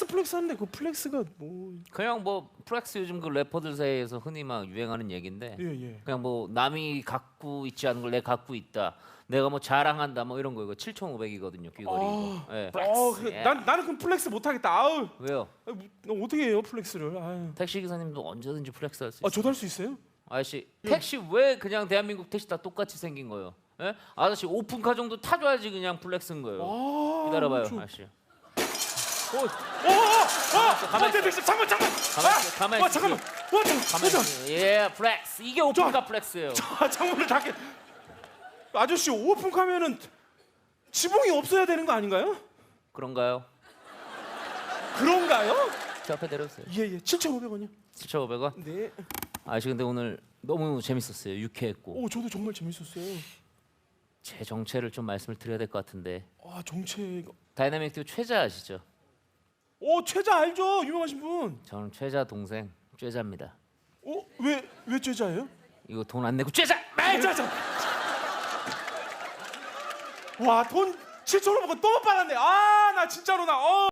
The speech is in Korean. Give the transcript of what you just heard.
플렉스 플렉스 하는데 그 플렉스가 뭐 그냥 뭐 플렉스 요즘 그 래퍼들 사이에서 흔히 막 유행하는 얘긴데 예, 예. 그냥 뭐 남이 갖고 있지 않은 걸 내가 갖고 있다. 내가 뭐 자랑한다 뭐 이런 거 이거 7,500이거든요 귀걸이 이거. 예. 어, 그, 예. 난 나는 그럼 플렉스 못 하겠다. 아우. 왜요? 아, 뭐, 너 어떻게 해요, 플렉스를? 아유. 택시 기사님도 언제든지 플렉스 할수 아, 있어요. 저도 할 수 있어요? 아저씨 택시 왜 그냥 대한민국 택시 다 똑같이 생긴 거예요? 예? 아저씨 오픈카 정도 타줘야지 그냥 플렉스인 거예요. 아. 기다려봐요 저- 아저씨. 어, 어, 어, 가만히 어, 어, 잠깐만, 잠깐만. 가만히 있어, 가만히 와, 있어. 잠깐만. 와, 잠깐만. 가만히 와, 있어요. 예 플렉스 이게 오픈카 플렉스예요. 아, 창문을 닫게. 아저씨 오픈카면은 지붕이 없어야 되는 거 아닌가요? 그런가요? 그런가요? 저 앞에 내려오세요. 예, 예. 7,500원이요. 7,500원. 네. 아저씨 근데 오늘 너무 재밌었어요. 유쾌했고 오, 저도 정말 재밌었어요. 제 정체를 좀 말씀을 드려야 될 것 같은데 아, 정체. 다이나믹 듀오 최자 아시죠? 오, 최자 알죠? 유명하신 분. 저는 최자 동생 최자입니다. 어, 왜, 왜 최자예요? 이거 돈 안 내고 최자. 아, 자. 와, 돈 7,500원 또못 받았네. 아, 나 진짜로 나. 어.